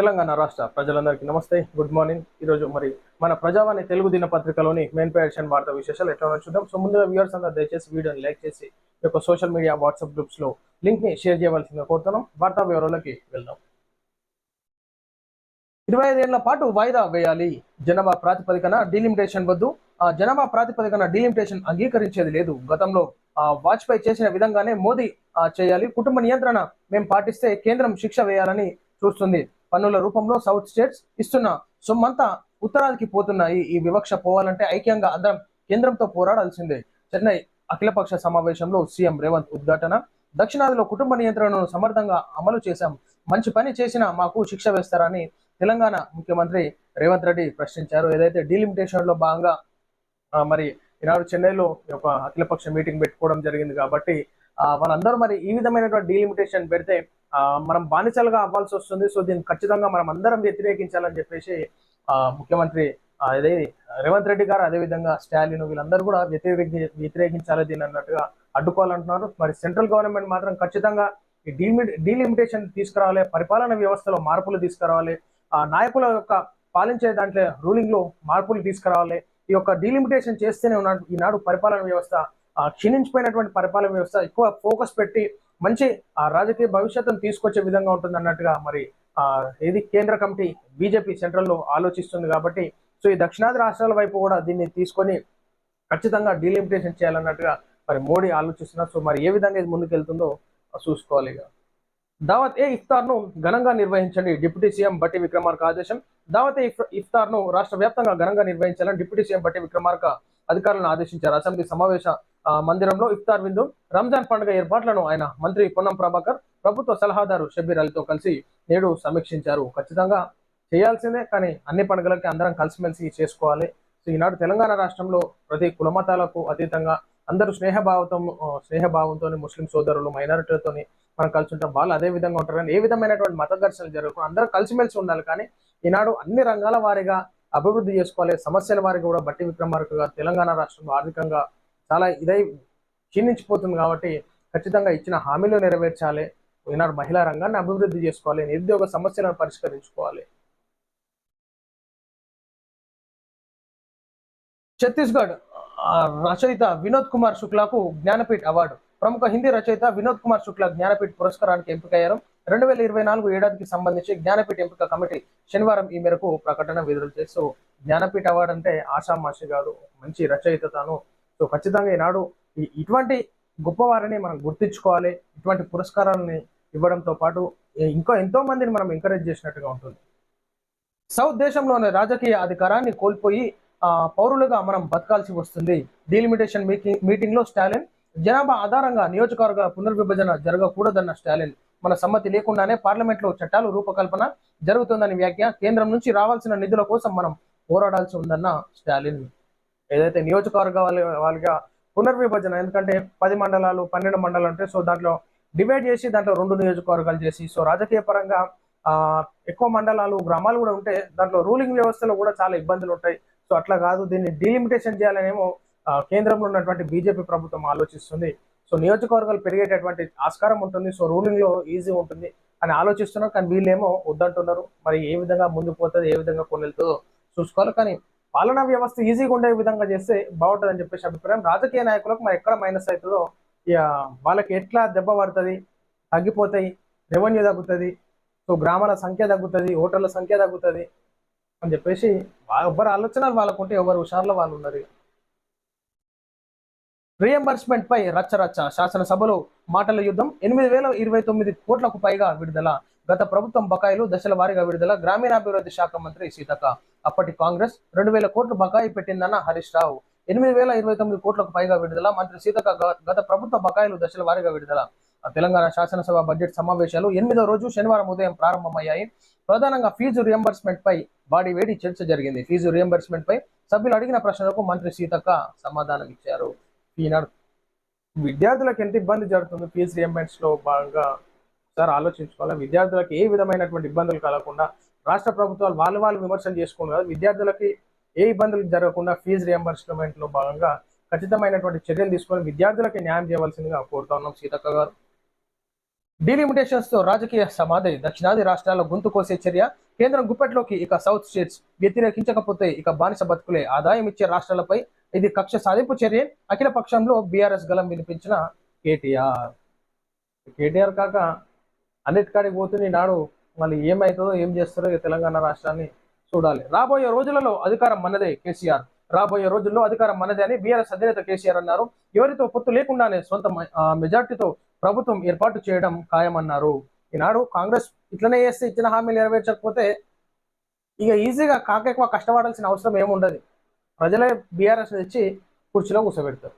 తెలంగాణ రాష్ట్ర ప్రజలందరికీ నమస్తే గుడ్ మార్నింగ్. ఈరోజు మరి మన ప్రజావాణి తెలుగు దినపత్రికలోని మెయిన్ పేషన్ వార్తా విశేషాలు ఎట్లా చూద్దాం. సో ముందుగా వ్యూవర్స్ అందరూ దయచేసి వీడియోని లైక్ చేసి యొక్క సోషల్ మీడియా వాట్సాప్ గ్రూప్స్లో లింక్ని షేర్ చేయవలసిందిగా కోరుతున్నాం. వార్తా వివరాలకి వెళ్దాం. ఇరవై ఐదేళ్ళ పాటు వాయిదా వేయాలి. జనాభా ప్రాతిపదికన డీలిమిటేషన్ వద్దు. ఆ జనాభా ప్రాతిపదికన డీలిమిటేషన్ అంగీకరించేది లేదు. గతంలో ఆ, వాజ్పేయి చేసిన విధంగానే మోదీ చేయాలి. కుటుంబ నియంత్రణ మేము పాటిస్తే కేంద్రం శిక్ష వేయాలని చూస్తుంది. పన్నుల రూపంలో సౌత్ స్టేట్స్ ఇస్తున్న సొమ్మంతా ఉత్తరాదికి పోతున్నాయి. ఈ వివక్ష పోవాలంటే ఐక్యంగా అందరం కేంద్రంతో పోరాడాల్సిందే. చెన్నై అఖిలపక్ష సమావేశంలో సీఎం రేవంత్ ఉద్ఘాటన. దక్షిణాదిలో కుటుంబ నియంత్రణను సమర్థంగా అమలు చేశాం. మంచి పని చేసినా మాకు శిక్ష వేస్తారని తెలంగాణ ముఖ్యమంత్రి రేవంత్ రెడ్డి ప్రశ్నించారు. ఏదైతే డీలిమిటేషన్లో భాగంగా మరి ఈనాడు చెన్నైలో ఒక అఖిలపక్ష మీటింగ్ పెట్టుకోవడం జరిగింది కాబట్టి వాళ్ళందరూ మరి ఈ విధమైనటువంటి డీలిమిటేషన్ పెడితే మనం బానిసలుగా అవ్వాల్సి వస్తుంది. సో దీన్ని ఖచ్చితంగా మనం అందరం వ్యతిరేకించాలని చెప్పేసి ముఖ్యమంత్రి అదే రేవంత్ రెడ్డి గారు అదేవిధంగా స్టాలిన్ వీళ్ళందరూ కూడా వ్యతిరేకి వ్యతిరేకించాలి దీన్ని అన్నట్టుగా అడ్డుకోవాలంటున్నారు. మరి సెంట్రల్ గవర్నమెంట్ మాత్రం ఖచ్చితంగా ఈ డీలిమి డీలిమిటేషన్ తీసుకురావాలి పరిపాలన వ్యవస్థలో మార్పులు తీసుకురావాలి ఆ నాయకుల యొక్క పాలించే దాంట్లో రూలింగ్లో మార్పులు తీసుకురావాలి. ఈ యొక్క డీలిమిటేషన్ చేస్తేనే ఉన్నాడు ఈనాడు పరిపాలన వ్యవస్థ క్షీణించిపోయినటువంటి పరిపాలన వ్యవస్థ ఎక్కువ ఫోకస్ పెట్టి మంచి ఆ రాజకీయ భవిష్యత్తును తీసుకొచ్చే విధంగా ఉంటుంది అన్నట్టుగా మరి ఆ ఏది కేంద్ర కమిటీ బీజేపీ సెంట్రల్లో ఆలోచిస్తుంది కాబట్టి సో ఈ దక్షిణాది రాష్ట్రాల వైపు కూడా దీన్ని తీసుకొని ఖచ్చితంగా డీలిమిటేషన్ చేయాలన్నట్టుగా మరి మోడీ ఆలోచిస్తున్నారు. సో మరి ఏ విధంగా ఇది ముందుకెళ్తుందో చూసుకోవాలి ఇక. దావత్ ఏ ఇఫ్తార్ను ఘనంగా నిర్వహించండి. డిప్యూటీ సీఎం బట్టి విక్రమార్క ఆదేశం. దావత్ ఏ ఇఫ్తార్ను రాష్ట్ర వ్యాప్తంగా ఘనంగా నిర్వహించాలని డిప్యూటీ సీఎం బట్టి విక్రమార్క అధికారులను ఆదేశించారు. అసెంబ్లీ సమావేశ మందిరంలో ఇఫ్తార్ విందు రంజాన్ పండుగ ఏర్పాట్లను ఆయన మంత్రి పొన్నం ప్రభాకర్ ప్రభుత్వ సలహాదారు షబీర్ అలీతో కలిసి నేడు సమీక్షించారు. ఖచ్చితంగా చేయాల్సిందే కానీ అన్ని పండుగలకి అందరం కలిసిమెలిసి చేసుకోవాలి. సో ఈనాడు తెలంగాణ రాష్ట్రంలో ప్రతి కులమతాలకు అతీతంగా అందరూ స్నేహభావంతో స్నేహభావంతో ముస్లిం సోదరులు మైనారిటీలతో మనం కలిసి ఉంటాం. వాళ్ళు అదే విధంగా ఉంటారు. కానీ ఏ విధమైనటువంటి మత ఘర్షణలు జరగకుండా అందరూ కలిసిమెలిసి ఉండాలి. కానీ ఈనాడు అన్ని రంగాల వారీగా అభివృద్ధి చేసుకోవాలి. సమస్యల వారికి కూడా బట్టి విక్రమార్క గారు తెలంగాణ రాష్ట్రంలో ఆర్థికంగా చాలా ఇదై క్షీణించిపోతుంది కాబట్టి ఖచ్చితంగా ఇచ్చిన హామీలు నెరవేర్చాలి. ఈనాడు మహిళా రంగాన్ని అభివృద్ధి చేసుకోవాలి. నిరుద్యోగ సమస్యలను పరిష్కరించుకోవాలి. ఛత్తీస్గఢ్ రచయిత వినోద్ కుమార్ శుక్లాకు జ్ఞానపీఠ్ అవార్డు. ప్రముఖ హిందీ రచయిత వినోద్ కుమార్ శుక్లా జ్ఞానపీఠ్ పురస్కారానికి ఎంపికయ్యారు. రెండు వేల ఇరవై నాలుగు ఏడాదికి సంబంధించి జ్ఞానపీఠ ఎంపిక కమిటీ శనివారం ఈ మేరకు ప్రకటన విడుదల చేస్తూ జ్ఞానపీఠ అవార్డు అంటే ఆషామాషి గారు మంచి రచయిత తాను సో ఖచ్చితంగా ఈనాడు ఇటువంటి గొప్పవారిని మనం గుర్తించుకోవాలి. ఇటువంటి పురస్కారాలని ఇవ్వడంతో పాటు ఇంకా ఎంతో మందిని మనం ఎంకరేజ్ చేసినట్టుగా ఉంటుంది. సౌత్ దేశంలోని రాజకీయ అధికారాన్ని కోల్పోయి పౌరులుగా మనం బతకాల్సి వస్తుంది. డీలిమిటేషన్ మీటింగ్ మీటింగ్లో స్టాలిన్ జనాభా ఆధారంగా నియోజకవర్గాల పునర్విభజన జరగకూడదన్న స్టాలిన్. మన సమ్మతి లేకుండానే పార్లమెంట్లో చట్టాలు రూపకల్పన జరుగుతుందని వ్యాఖ్య కేంద్రం నుంచి రావాల్సిన నిధుల కోసం మనం పోరాడాల్సి ఉందన్న స్టాలిన్. ఏదైతే నియోజకవర్గ వాళ్ళ వాళ్ళగా పునర్విభజన ఎందుకంటే పది మండలాలు పన్నెండు మండలాలు ఉంటాయి సో దాంట్లో డివైడ్ చేసి దాంట్లో రెండు నియోజకవర్గాలు చేసి సో రాజకీయ పరంగా ఆ, ఎక్కువ మండలాలు గ్రామాలు కూడా ఉంటే దాంట్లో రూలింగ్ వ్యవస్థలో కూడా చాలా ఇబ్బందులు ఉంటాయి. సో అట్లా కాదు దీన్ని డీలిమిటేషన్ చేయాలనేమో కేంద్రంలో ఉన్నటువంటి బీజేపీ ప్రభుత్వం ఆలోచిస్తుంది. సో నియోజకవర్గాలు పెరిగేటటువంటి ఆస్కారం ఉంటుంది సో రూలింగ్లో ఈజీ ఉంటుంది అని ఆలోచిస్తున్నారు కానీ వీళ్ళేమో వద్దంటున్నారు. మరి ఏ విధంగా ముందుకు పోతుంది ఏ విధంగా కొనెళ్తుందో చూసుకోవాలి. కానీ పాలనా వ్యవస్థ ఈజీగా ఉండే విధంగా చేస్తే బాగుంటుంది అని చెప్పేసి అభిప్రాయం. రాజకీయ నాయకులకు మరి ఎక్కడ మైనస్ అవుతుందో వాళ్ళకి ఎట్లా దెబ్బ పడుతుంది తగ్గిపోతాయి రెవెన్యూ తగ్గుతుంది సో గ్రామాల సంఖ్య తగ్గుతుంది ఓటర్ల సంఖ్య తగ్గుతుంది అని చెప్పేసి వా- ఎవరి ఆలోచనలు వాళ్ళకుంటే ఎవరు హుషారులో వాళ్ళు ఉన్నారు రియంబర్స్మెంట్ పై రచ్చరచ్చ శాసనసభలో మాటల యుద్ధం. ఎనిమిది వేల ఇరవై తొమ్మిది కోట్లకు పైగా విడుదల. గత ప్రభుత్వం బకాయిలు దశల వారీగా విడుదల. గ్రామీణాభివృద్ధి శాఖ మంత్రి సీతక్క. అప్పటి కాంగ్రెస్ రెండు వేల కోట్లు బకాయి పెట్టిందన్న హరీష్ రావు. ఎనిమిది వేల ఇరవై తొమ్మిది కోట్లకు పైగా విడుదల. మంత్రి సీతక్క గత ప్రభుత్వ బకాయిలు దశల వారీగా విడుదల. తెలంగాణ శాసనసభ బడ్జెట్ సమావేశాలు ఎనిమిదో రోజు శనివారం ఉదయం ప్రారంభమయ్యాయి. ప్రధానంగా ఫీజు రియంబర్స్మెంట్ పై వాడి వేడి చర్చ జరిగింది. ఫీజు రియంబర్స్మెంట్ పై సభ్యులు అడిగిన ప్రశ్నలకు మంత్రి సీతక్క సమాధానం ఇచ్చారు ఈనాడు విద్యార్థులకు ఎంత ఇబ్బంది జరుగుతుంది ఫీజు రియంబర్స్లో భాగంగా? సార్ ఆలోచించుకోవాలి? విద్యార్థులకు ఏ విధమైనటువంటి ఇబ్బందులు కలగకుండా రాష్ట్ర ప్రభుత్వాలు వాళ్ళు వాళ్ళు విమర్శలు చేసుకోండి కదా విద్యార్థులకి ఏ ఇబ్బందులు జరగకుండా ఫీజు రియంబర్స్మెంట్లో భాగంగా ఖచ్చితమైనటువంటి చర్యలు తీసుకొని విద్యార్థులకి న్యాయం చేయవలసిందిగా కోరుతా ఉన్నాం సీతక్క గారు. డీలిమిటేషన్స్తో రాజకీయ సమాధి దక్షిణాది రాష్ట్రాల్లో గొంతు కోసే చర్య కేంద్రం గుప్పెట్లోకి ఇక సౌత్ స్టేట్స్ వ్యతిరేకించకపోతే ఇక బానిస బతుకులే. ఆదాయం ఇచ్చే రాష్ట్రాలపై ఇది కక్ష సాధింపు చర్య అఖిల పక్షంలో బీఆర్ఎస్ గలం వినిపించిన కేటీఆర్. కేటీఆర్ కాక అన్నిటికాడికి పోతుంది నాడు మళ్ళీ ఏమవుతుందో ఏం చేస్తారో తెలంగాణ రాష్ట్రాన్ని చూడాలి. రాబోయే రోజులలో అధికారం మనదే కేసీఆర్. రాబోయే రోజుల్లో అధికారం మనదే అని బీఆర్ఎస్ అధినేత కేసీఆర్ అన్నారు. ఎవరితో పొత్తు లేకుండానే సొంత మెజార్టీతో ప్రభుత్వం ఏర్పాటు చేయడం ఖాయమన్నారు. ఈనాడు కాంగ్రెస్ ఇట్లనే చేస్తే ఇచ్చిన హామీలు నెరవేర్చకపోతే ఇక ఈజీగా కాకెక్కువ కష్టపడాల్సిన అవసరం ఏముండదు. ప్రజలే బీఆర్ఎస్ తెచ్చి కుర్చీలో కూర్చోబెడతారు.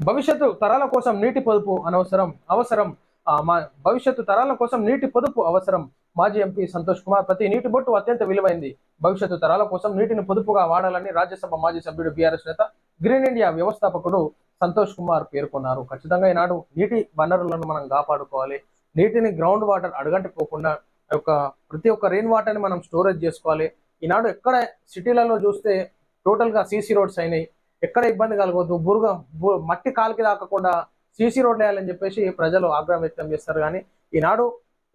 భవిష్యత్తు తరాల కోసం నీటి పొదుపు అనవసరం అవసరం. మా భవిష్యత్తు తరాల కోసం నీటి పొదుపు అవసరం. మాజీ ఎంపీ సంతోష్ కుమార్ ప్రతి నీటి బొట్టు అత్యంత విలువైంది. భవిష్యత్తు తరాల కోసం నీటిని పొదుపుగా వాడాలని రాజ్యసభ మాజీ సభ్యుడు బీఆర్ఎస్ నేత గ్రీన్ ఇండియా వ్యవస్థాపకుడు సంతోష్ కుమార్ పేర్కొన్నారు. ఖచ్చితంగా ఈనాడు నీటి వనరులను మనం కాపాడుకోవాలి. నీటిని గ్రౌండ్ వాటర్ అడగంటి పోకుండా యొక్క ప్రతి ఒక్క రెయిన్ వాటర్ని మనం స్టోరేజ్ చేసుకోవాలి. ఈనాడు ఎక్కడ సిటీలలో చూస్తే టోటల్గా సీసీ రోడ్స్ అయినాయి. ఎక్కడ ఇబ్బంది కలగవద్దు. బురుగ బు- మట్టి కాలికి దాకకుండా సీసీ రోడ్లు వేయాలని చెప్పేసి ప్రజలు ఆగ్రహం వ్యక్తం చేస్తారు. కానీ ఈనాడు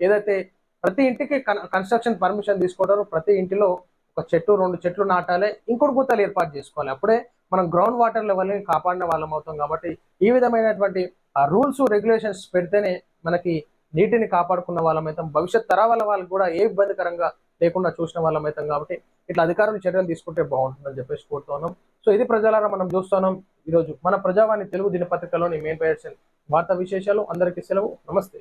ఏదైతే ప్రతి ఇంటికి కన్స్ట్రక్షన్ పర్మిషన్ తీసుకుంటారో ప్రతి ఇంటిలో ఒక చెట్టు రెండు చెట్లు నాటాలి ఇంకోటి గుత్తలు ఏర్పాటు చేసుకోవాలి. అప్పుడే మనం గ్రౌండ్ వాటర్ లెవెల్ని కాపాడిన వాళ్ళం అవుతాం కాబట్టి ఈ విధమైనటువంటి రూల్స్ రెగ్యులేషన్స్ పెడితేనే మనకి నీటిని కాపాడుకున్న వాళ్ళం అవుతాం. భవిష్యత్ తరాల వాళ్ళకి కూడా ఏ ఇబ్బందికరంగా లేకుండా చూసిన వాళ్ళం అవుతాం కాబట్టి ఇట్లా అధికారులు చర్యలు తీసుకుంటే బాగుంటుందని చెప్పేసి కోరుతున్నాం. సో ఇది ప్రజలారా మనం చూస్తున్నాం. ఈరోజు మన ప్రజావాణి తెలుగు దినపత్రికలోని మెయిన్ పేర్సన్ వార్తా విశేషాలు. అందరికీ సెలవు. నమస్తే.